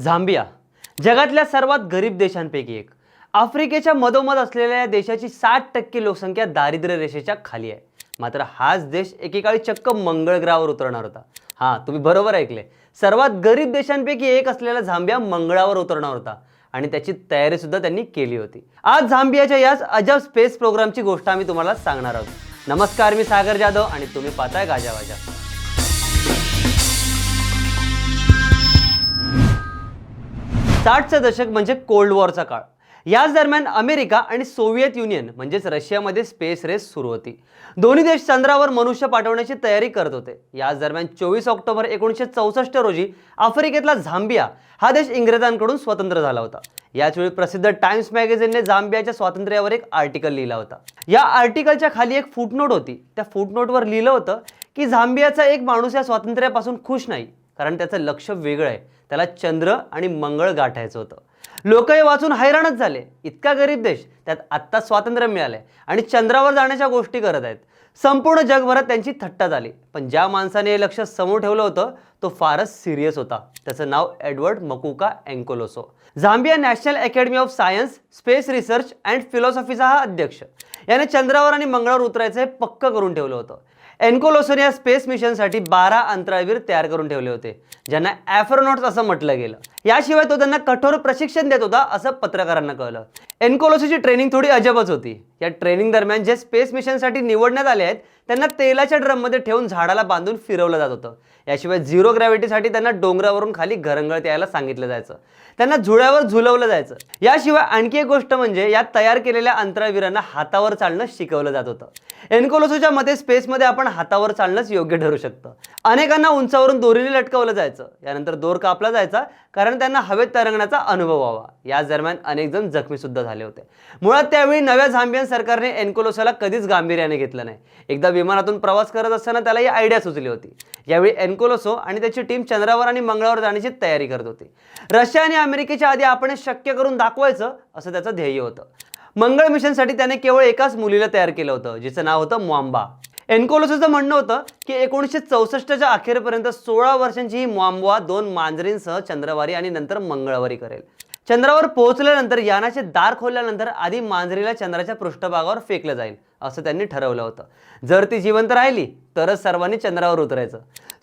Zambia जगातल्या सर्वात गरीब देशांपैकी एक. आफ्रिकेच्या मधोमध असलेल्या या देशाची साठ टक्के लोकसंख्या दारिद्र्य रेषेच्या खाली आहे. मात्र हाच देश एकेकाळी चक्क मंगळ ग्रहावर उतरणार होता. हां तुम्ही बरोबर ऐकले. सर्वात गरीब देशांपैकी एक असलेला झांबिया मंगळावर उतरणार होता आणि त्याची तयारी सुद्धा त्यांनी केली होती. आज झांबियाच्या याच अजब स्पेस प्रोग्रामची गोष्ट आम्ही तुम्हाला सांगणार आहोत. नमस्कार मी सागर जाधव आणि तुम्ही पाहताय गाजावाजा साठचं दशक म्हणजे कोल्ड वॉरचा काळ. याच दरम्यान अमेरिका आणि सोव्हिएत युनियन म्हणजेच रशियामध्ये स्पेस रेस सुरू होती. दोन्ही देश चंद्रावर मनुष्य पाठवण्याची तयारी करत होते. याच दरम्यान चोवीस ऑक्टोबर एकोणीसशे चौसष्ट रोजी आफ्रिकेतला झांबिया हा देश इंग्रजांकडून स्वतंत्र झाला होता. याचवेळी प्रसिद्ध टाइम्स मॅगझिनने झांबियाच्या स्वातंत्र्यावर एक आर्टिकल लिहिला होता. या आर्टिकलच्या खाली एक फुटनोट होती. त्या फुटनोटवर लिहिलं होतं की झांबियाचा एक माणूस या स्वातंत्र्यापासून खुश नाही. कारण त्याचं लक्ष वेगळं आहे. त्याला चंद्र आणि मंगळ गाठायचं होतं. लोक हे वाचून हैराणच झाले. इतका गरीब देश त्यात आत्ता स्वातंत्र्य मिळालंय आणि चंद्रावर जाण्याच्या गोष्टी करत आहेत. संपूर्ण जगभरात त्यांची थट्टा झाली. पण ज्या माणसाने हे लक्ष समोर ठेवलं होतं तो फारच सिरियस होता. त्याचं नाव Edward Makuka Nkoloso. Zambia National Academy of Science Space Research and फिलॉसॉफीचा हा अध्यक्ष. याने चंद्रावर आणि मंगळावर उतरायचं हे पक्क करून ठेवलं होतं. एन्कोलोसोने या स्पेस मिशनसाठी बारा अंतराळवीर तयार करून ठेवले होते ज्यांना ॲफ्रोनॉट्स असं म्हटलं गेलं. याशिवाय तो त्यांना कठोर प्रशिक्षण देत होता असं पत्रकारांना कळलं. एन्कोलोसीची ट्रेनिंग थोडी अजबच होती. या ट्रेनिंग दरम्यान जे स्पेस मिशनसाठी निवडण्यात आले आहेत त्यांना तेलाच्या ड्रममध्ये ठेवून झाडाला बांधून फिरवलं जात होतं. याशिवाय झिरो ग्रॅव्हिटीसाठी त्यांना डोंगरावरून खाली घरंगळत यायला सांगितलं जायचं. त्यांना झुळ्यावर झुलवलं जायचं. याशिवाय आणखी एक गोष्ट म्हणजे या तयार केलेल्या अंतराळवीरांना हातावर चालणं शिकवलं जात होतं. एन्कोलोसोच्या मते स्पेसमध्ये आपण हातावर चालणंच योग्य ठरू शकतं. अनेकांना उंचावरून दोरीने लटकवलं जायचं. यानंतर दोर कापला जायचा कारण त्यांना हवेत तरंगण्याचा अनुभव व्हावा. याच दरम्यान अनेक जण जखमी सुद्धा झाले होते. मुळात त्यावेळी नव्या झांबियन सरकारने एन्कोलोसोला कधीच गांभीर्याने घेतलं नाही. एकदा विमानातून प्रवास करत असताना त्याला ही आयडिया सुचली होती. यावेळी एन्कोलोसो आणि त्याची टीम चंद्रावर आणि मंगळावर जाण्याची तयारी करत होती. रशिया आणि अमेरिकेच्या आधी आपण शक्य करून दाखवायचं असं त्याचं ध्येय होतं. मंगळ मिशनसाठी त्याने केवळ एकाच मुलीला तयार केलं होतं जिचं नाव होतं मुआंबा एन्कोलोसोचं म्हणणं होतं की एकोणीसशे चौसष्टच्या अखेरपर्यंत सोळा वर्षांची ही मुआंबा दोन मांजरींसह चंद्रवारी आणि नंतर मंगळवारी करेल. चंद्रावर पोहोचल्यानंतर यानाचे दार खोलल्यानंतर आधी मांजरीला चंद्राच्या पृष्ठभागावर फेकलं जाईल. असं त्यांनी ठरवलं होतं. जर ती जिवंत राहिली तरच सर्वांनी चंद्रावर उतरायचं.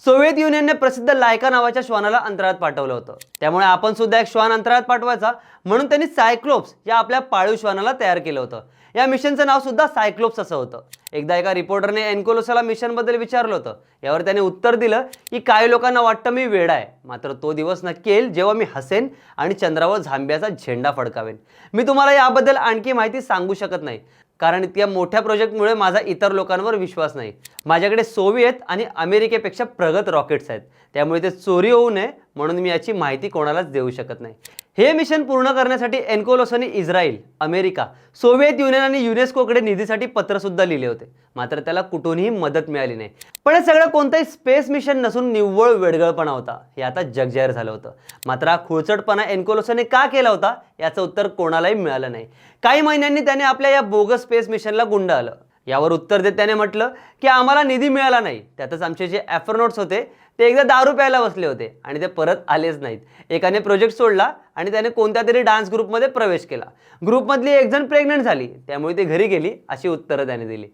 सोव्हिएत युनियनने प्रसिद्ध लायका नावाच्या श्वानाला अंतराळात पाठवलं होतं. त्यामुळे आपण सुद्धा एक श्वान अंतराळात पाठवायचा म्हणून त्यांनी सायक्लोप्स या आपल्या पाळीव श्वानाला तयार केलं होतं. या मिशनचं नाव सुद्धा सायक्लोप्स असं होतं. एकदा एका रिपोर्टरने एन्कोलोसाला मिशनबद्दल विचारलं होतं. यावर त्याने उत्तर दिलं की काही लोकांना वाटतं मी वेडा आहे. मात्र तो दिवस नक्की येईल जेव्हा मी हसेन आणि चंद्रावर झांब्याचा झेंडा फडकावेन. मी तुम्हाला याबद्दल आणखी माहिती सांगू शकत नाही. कारण त्या मोठ्या प्रोजेक्टमुळे माझा इतर लोकांवर विश्वास नाही. माझ्याकडे सोव्हिएत आणि अमेरिकेपेक्षा प्रगत रॉकेट्स आहेत. त्यामुळे ते चोरी होऊ नये म्हणून मी याची माहिती कोणालाच देऊ शकत नाही. हे मिशन पूर्ण करण्यासाठी एन्कोलोसने इस्रायल अमेरिका सोव्हिएत युनियन आणि युनेस्कोकडे निधीसाठी पत्रसुद्धा लिहिले होते. मात्र त्याला कुठूनही मदत मिळाली नाही. पण हे सगळं कोणतंही स्पेस मिशन नसून निव्वळ वेडगळपणा होता. हे आता जगजाहीर झालं होतं. मात्र हा खुळचटपणा एन्कोलोसने का केला होता? याचं उत्तर कोणालाही मिळालं नाही. काही महिन्यांनी त्याने आपल्या या बोगस स्पेस मिशनला गुंड आलं यावर उत्तर देत त्याने म्हटलं की आम्हाला निधी मिळाला नाही. त्यातच आमचे जे ॲफ्रोनॉट्स होते ते एकदा दारू प्यायला बसले होते आणि ते परत आलेच नाहीत. एकाने प्रोजेक्ट सोडला आणि त्याने कोणत्या तरी डान्स ग्रुपमध्ये प्रवेश केला. ग्रुपमधली एकजण प्रेग्नंट झाली त्यामुळे ती घरी गेली अशी उत्तरं त्याने दिली.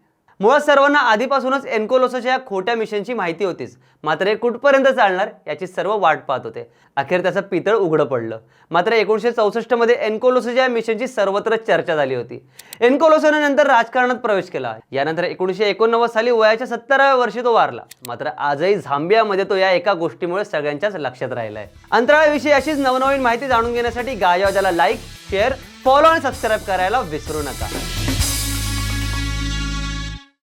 मुळात सर्वांना आधीपासूनच एन्कोलोसोच्या या खोट्या मिशनची माहिती होतीच. मात्र हे कुठपर्यंत चालणार याची सर्व वाट पाहत होते. अखेर त्याचं पितळ उघडं पडलं. मात्र एकोणीसशे चौसष्टमध्ये एन्कोलोसोच्या या मिशनची सर्वत्र चर्चा झाली होती. एन्कोलोसोने नंतर राजकारणात प्रवेश केला. यानंतर एकोणीसशे एकोणनव्वद साली वयाच्या सत्तराव्या वर्षी तो वारला. मात्र आजही झांबियामध्ये तो या एका गोष्टीमुळे सगळ्यांच्याच लक्षात राहिलाय. अंतराळाविषयी अशीच नवनवीन माहिती जाणून घेण्यासाठी गायवाजाला लाईक शेअर फॉलो आणि सबस्क्राईब करायला विसरू नका.